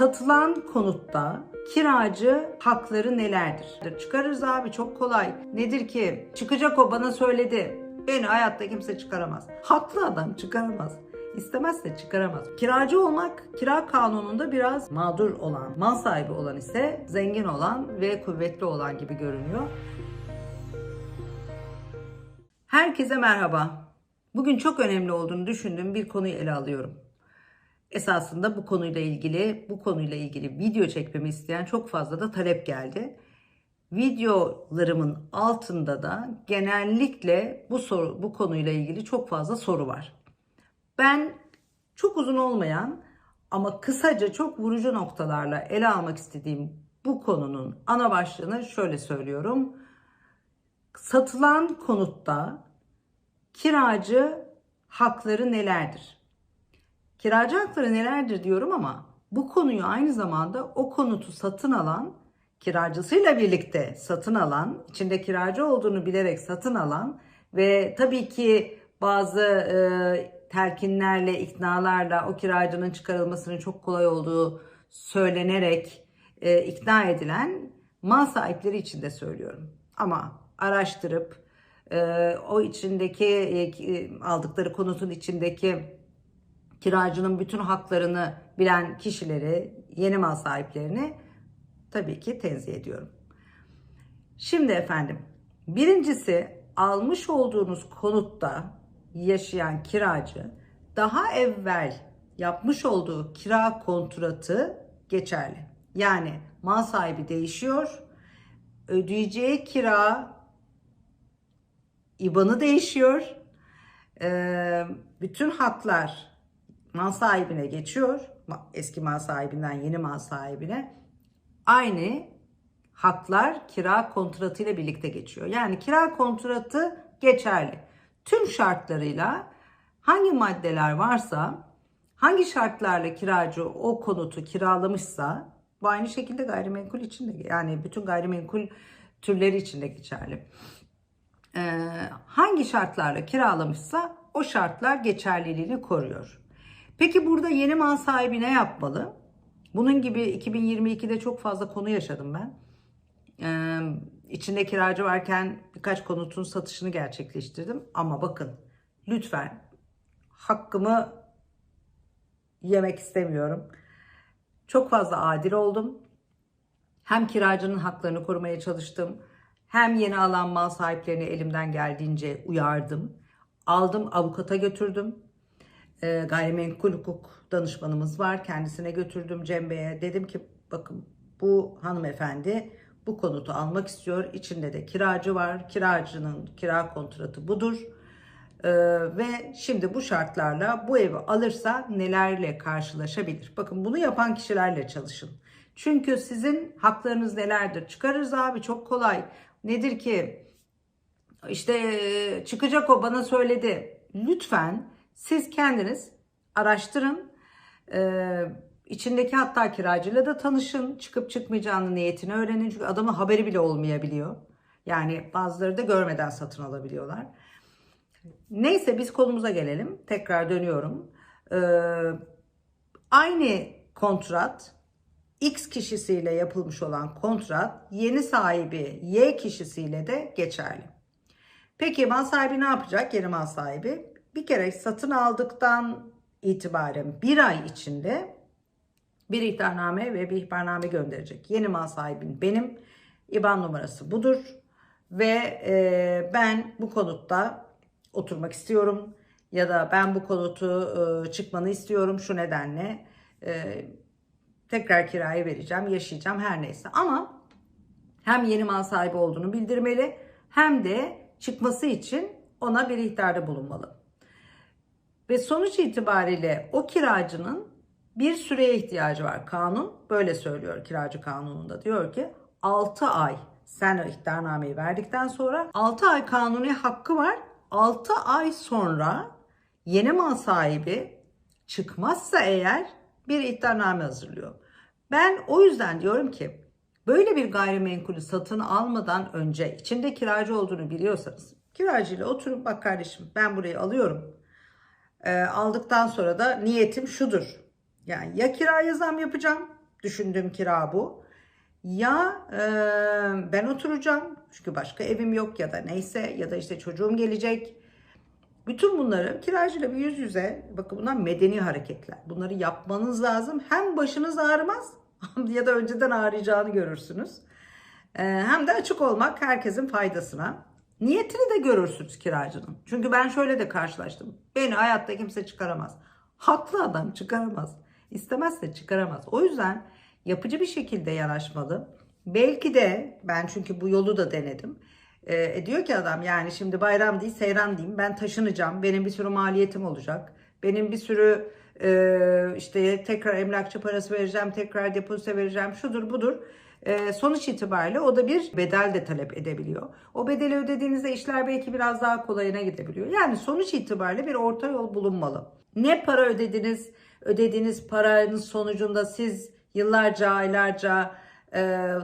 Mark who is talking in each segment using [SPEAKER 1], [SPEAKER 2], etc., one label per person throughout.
[SPEAKER 1] Satılan konutta kiracı hakları nelerdir? Çıkarırız abi çok kolay. Nedir ki? Çıkacak o bana söyledi. Beni hayatta kimse çıkaramaz. Haklı adam çıkaramaz. İstemezse çıkaramaz. Kiracı olmak kira kanununda biraz mağdur olan, mal sahibi olan ise zengin olan ve kuvvetli olan gibi görünüyor. Herkese merhaba. Bugün çok önemli olduğunu düşündüğüm bir konuyu ele alıyorum. Esasında bu konuyla ilgili, bu konuyla ilgili video çekmemi isteyen çok fazla da talep geldi. Videolarımın altında da genellikle bu soru, bu konuyla ilgili çok fazla soru var. Ben çok uzun olmayan ama kısaca çok vurucu noktalarla ele almak istediğim bu konunun ana başlığını şöyle söylüyorum. Satılan konutta kiracı hakları nelerdir? Kiracı hakları nelerdir diyorum ama bu konuyu aynı zamanda o konutu satın alan, kiracısıyla birlikte satın alan, içinde kiracı olduğunu bilerek satın alan ve tabii ki bazı e, telkinlerle, iknalarla o kiracının çıkarılmasının çok kolay olduğu söylenerek e, ikna edilen mal sahipleri için de söylüyorum. Ama araştırıp e, o içindeki e, aldıkları konutun içindeki kiracının bütün haklarını bilen kişileri, yeni mal sahiplerini tabii ki tenzih ediyorum. Şimdi efendim, birincisi almış olduğunuz konutta yaşayan kiracı daha evvel yapmış olduğu kira kontratı geçerli. Yani mal sahibi değişiyor, ödeyeceği kira IBAN'ı değişiyor, bütün haklar mal sahibine geçiyor. Eski mal sahibinden yeni mal sahibine. Aynı haklar kira kontratı ile birlikte geçiyor. Yani kira kontratı geçerli. Tüm şartlarıyla hangi maddeler varsa, hangi şartlarla kiracı o konutu kiralamışsa bu aynı şekilde gayrimenkul için de yani bütün gayrimenkul türleri için de geçerli. Ee, hangi şartlarla kiralamışsa o şartlar geçerliliğini koruyor. Peki burada yeni mal sahibi ne yapmalı? Bunun gibi 2022'de çok fazla konu yaşadım ben. Ee, içinde kiracı varken birkaç konutun satışını gerçekleştirdim. Ama bakın lütfen hakkımı yemek istemiyorum. Çok fazla adil oldum. Hem kiracının haklarını korumaya çalıştım. Hem yeni alan mal sahiplerini elimden geldiğince uyardım. Aldım avukata götürdüm e, gayrimenkul hukuk danışmanımız var. Kendisine götürdüm Cem Bey'e. Dedim ki bakın bu hanımefendi bu konutu almak istiyor. İçinde de kiracı var. Kiracının kira kontratı budur. Ee, ve şimdi bu şartlarla bu evi alırsa nelerle karşılaşabilir? Bakın bunu yapan kişilerle çalışın. Çünkü sizin haklarınız nelerdir? Çıkarırız abi çok kolay. Nedir ki? İşte e, çıkacak o bana söyledi. Lütfen siz kendiniz araştırın. Ee, içindeki hatta kiracıyla da tanışın. Çıkıp çıkmayacağını niyetini öğrenin. Çünkü adamın haberi bile olmayabiliyor. Yani bazıları da görmeden satın alabiliyorlar. Neyse biz konumuza gelelim. Tekrar dönüyorum. Ee, aynı kontrat X kişisiyle yapılmış olan kontrat yeni sahibi Y kişisiyle de geçerli. Peki mal sahibi ne yapacak? Yeni mal sahibi bir kere satın aldıktan itibaren bir ay içinde bir ihtarname ve bir ihbarname gönderecek. Yeni mal sahibin benim. IBAN numarası budur. Ve e, ben bu konutta oturmak istiyorum. Ya da ben bu konutu e, çıkmanı istiyorum şu nedenle. E, tekrar kiraya vereceğim, yaşayacağım her neyse. Ama hem yeni mal sahibi olduğunu bildirmeli hem de çıkması için ona bir ihtarda bulunmalı. Ve sonuç itibariyle o kiracının bir süreye ihtiyacı var. Kanun böyle söylüyor kiracı kanununda. Diyor ki 6 ay sen o ihtarnameyi verdikten sonra 6 ay kanuni hakkı var. 6 ay sonra yeni mal sahibi çıkmazsa eğer bir ihtarname hazırlıyor. Ben o yüzden diyorum ki böyle bir gayrimenkulü satın almadan önce içinde kiracı olduğunu biliyorsanız kiracıyla oturup bak kardeşim ben burayı alıyorum e, aldıktan sonra da niyetim şudur. Yani ya kiraya zam yapacağım düşündüğüm kira bu. Ya e, ben oturacağım çünkü başka evim yok ya da neyse ya da işte çocuğum gelecek. Bütün bunları kiracıyla bir yüz yüze bakın bunlar medeni hareketler. Bunları yapmanız lazım. Hem başınız ağrımaz ya da önceden ağrıyacağını görürsünüz. E, hem de açık olmak herkesin faydasına. Niyetini de görürsünüz kiracının. Çünkü ben şöyle de karşılaştım. Beni hayatta kimse çıkaramaz. Haklı adam çıkaramaz. İstemezse çıkaramaz. O yüzden yapıcı bir şekilde yanaşmalı. Belki de ben çünkü bu yolu da denedim. E, diyor ki adam yani şimdi bayram değil seyran diyeyim ben taşınacağım. Benim bir sürü maliyetim olacak. Benim bir sürü e, işte tekrar emlakçı parası vereceğim. Tekrar depozito vereceğim. Şudur budur. E, sonuç itibariyle o da bir bedel de talep edebiliyor. O bedeli ödediğinizde işler belki biraz daha kolayına gidebiliyor. Yani sonuç itibariyle bir orta yol bulunmalı. Ne para ödediniz, ödediğiniz paranın sonucunda siz yıllarca, aylarca e,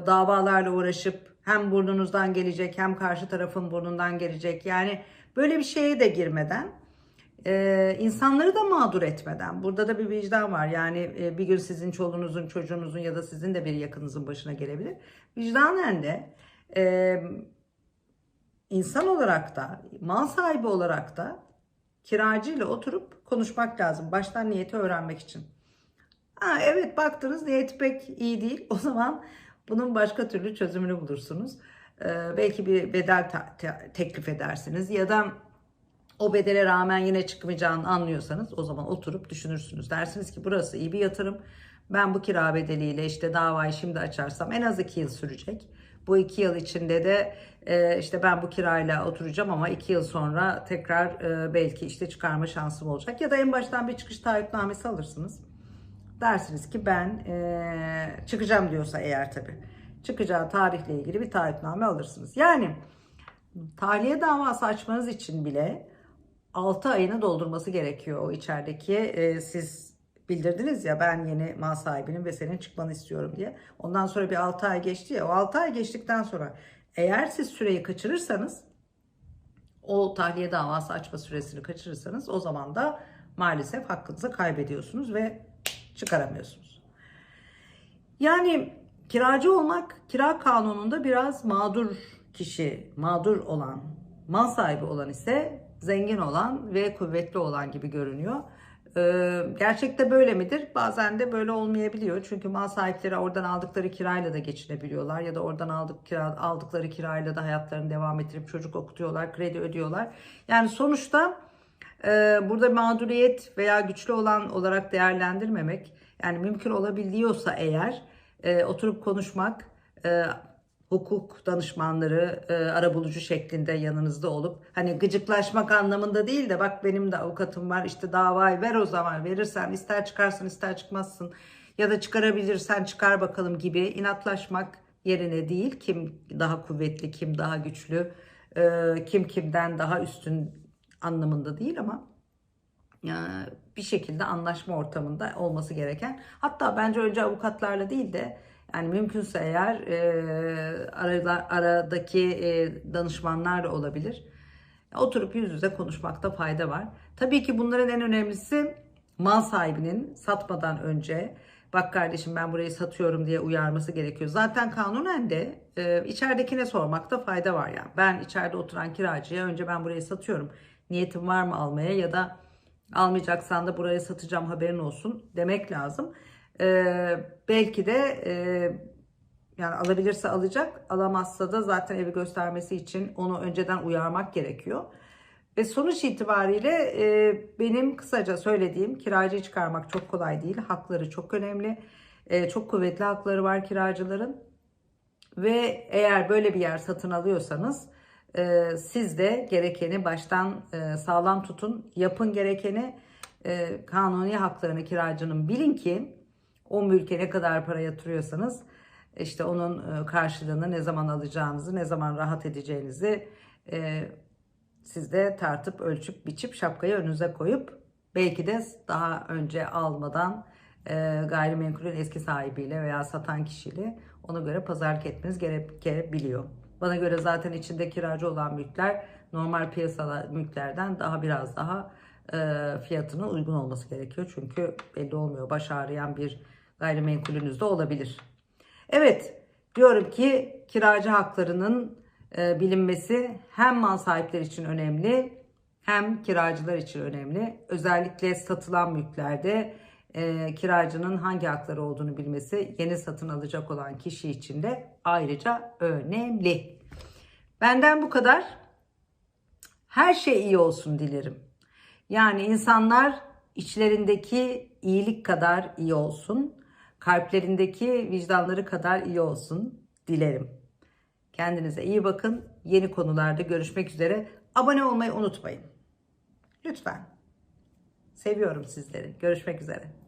[SPEAKER 1] davalarla uğraşıp hem burnunuzdan gelecek hem karşı tarafın burnundan gelecek. Yani böyle bir şeye de girmeden e, insanları da mağdur etmeden burada da bir vicdan var. Yani e, bir gün sizin çoluğunuzun, çocuğunuzun ya da sizin de bir yakınınızın başına gelebilir. Vicdanen de e, insan olarak da, mal sahibi olarak da kiracıyla oturup konuşmak lazım. Baştan niyeti öğrenmek için. Ha, evet baktınız niyeti pek iyi değil. O zaman bunun başka türlü çözümünü bulursunuz. Ee, belki bir bedel teklif edersiniz ya da o bedele rağmen yine çıkmayacağını anlıyorsanız o zaman oturup düşünürsünüz. Dersiniz ki burası iyi bir yatırım. Ben bu kira bedeliyle işte davayı şimdi açarsam en az iki yıl sürecek. Bu iki yıl içinde de e, işte ben bu kirayla oturacağım ama iki yıl sonra tekrar e, belki işte çıkarma şansım olacak. Ya da en baştan bir çıkış taahhütnamesi alırsınız. Dersiniz ki ben e, çıkacağım diyorsa eğer tabii. Çıkacağı tarihle ilgili bir taahhütname alırsınız. Yani tahliye davası açmanız için bile 6 ayını doldurması gerekiyor o içerideki. E, siz bildirdiniz ya ben yeni mal sahibinim ve senin çıkmanı istiyorum diye. Ondan sonra bir 6 ay geçti ya o 6 ay geçtikten sonra eğer siz süreyi kaçırırsanız o tahliye davası açma süresini kaçırırsanız o zaman da maalesef hakkınızı kaybediyorsunuz ve çıkaramıyorsunuz. Yani kiracı olmak kira kanununda biraz mağdur kişi, mağdur olan, mal sahibi olan ise zengin olan ve kuvvetli olan gibi görünüyor. Ee, gerçekte böyle midir? Bazen de böyle olmayabiliyor. Çünkü mal sahipleri oradan aldıkları kirayla da geçinebiliyorlar ya da oradan aldık kira, aldıkları kirayla da hayatlarını devam ettirip çocuk okutuyorlar, kredi ödüyorlar. Yani sonuçta e, burada mağduriyet veya güçlü olan olarak değerlendirmemek, yani mümkün olabiliyorsa eğer e, oturup konuşmak, e, hukuk danışmanları e, arabulucu şeklinde yanınızda olup hani gıcıklaşmak anlamında değil de bak benim de avukatım var işte davayı ver o zaman verirsen ister çıkarsın ister çıkmazsın ya da çıkarabilirsen çıkar bakalım gibi inatlaşmak yerine değil kim daha kuvvetli kim daha güçlü e, kim kimden daha üstün anlamında değil ama e, bir şekilde anlaşma ortamında olması gereken. Hatta bence önce avukatlarla değil de yani mümkünse eğer e, arada, aradaki e, danışmanlar da olabilir. Oturup yüz yüze konuşmakta fayda var. Tabii ki bunların en önemlisi mal sahibinin satmadan önce bak kardeşim ben burayı satıyorum diye uyarması gerekiyor. Zaten kanunen de e, içeridekine sormakta fayda var yani. Ben içeride oturan kiracıya önce ben burayı satıyorum. Niyetim var mı almaya ya da almayacaksan da burayı satacağım haberin olsun demek lazım. Ee, belki de e, yani alabilirse alacak, alamazsa da zaten evi göstermesi için onu önceden uyarmak gerekiyor. Ve sonuç itibariyle e, benim kısaca söylediğim kiracıyı çıkarmak çok kolay değil. Hakları çok önemli. E, çok kuvvetli hakları var kiracıların. Ve eğer böyle bir yer satın alıyorsanız e, siz de gerekeni baştan e, sağlam tutun. Yapın gerekeni e, kanuni haklarını kiracının bilin ki o mülke ne kadar para yatırıyorsanız işte onun e, karşılığını ne zaman alacağınızı, ne zaman rahat edeceğinizi e, siz de tartıp, ölçüp, biçip şapkayı önünüze koyup belki de daha önce almadan e, gayrimenkulün eski sahibiyle veya satan kişiyle ona göre pazarlık etmeniz gerekebiliyor. Bana göre zaten içinde kiracı olan mülkler normal piyasalar mülklerden daha biraz daha e, fiyatının uygun olması gerekiyor. Çünkü belli olmuyor. Baş ağrıyan bir gayrimenkulünüzde olabilir. Evet, diyorum ki kiracı haklarının e, bilinmesi hem mal sahipleri için önemli hem kiracılar için önemli. Özellikle satılan mülklerde e, kiracının hangi hakları olduğunu bilmesi yeni satın alacak olan kişi için de ayrıca önemli. Benden bu kadar. Her şey iyi olsun dilerim. Yani insanlar içlerindeki iyilik kadar iyi olsun, kalplerindeki vicdanları kadar iyi olsun dilerim. Kendinize iyi bakın. Yeni konularda görüşmek üzere. Abone olmayı unutmayın. Lütfen. Seviyorum sizleri. Görüşmek üzere.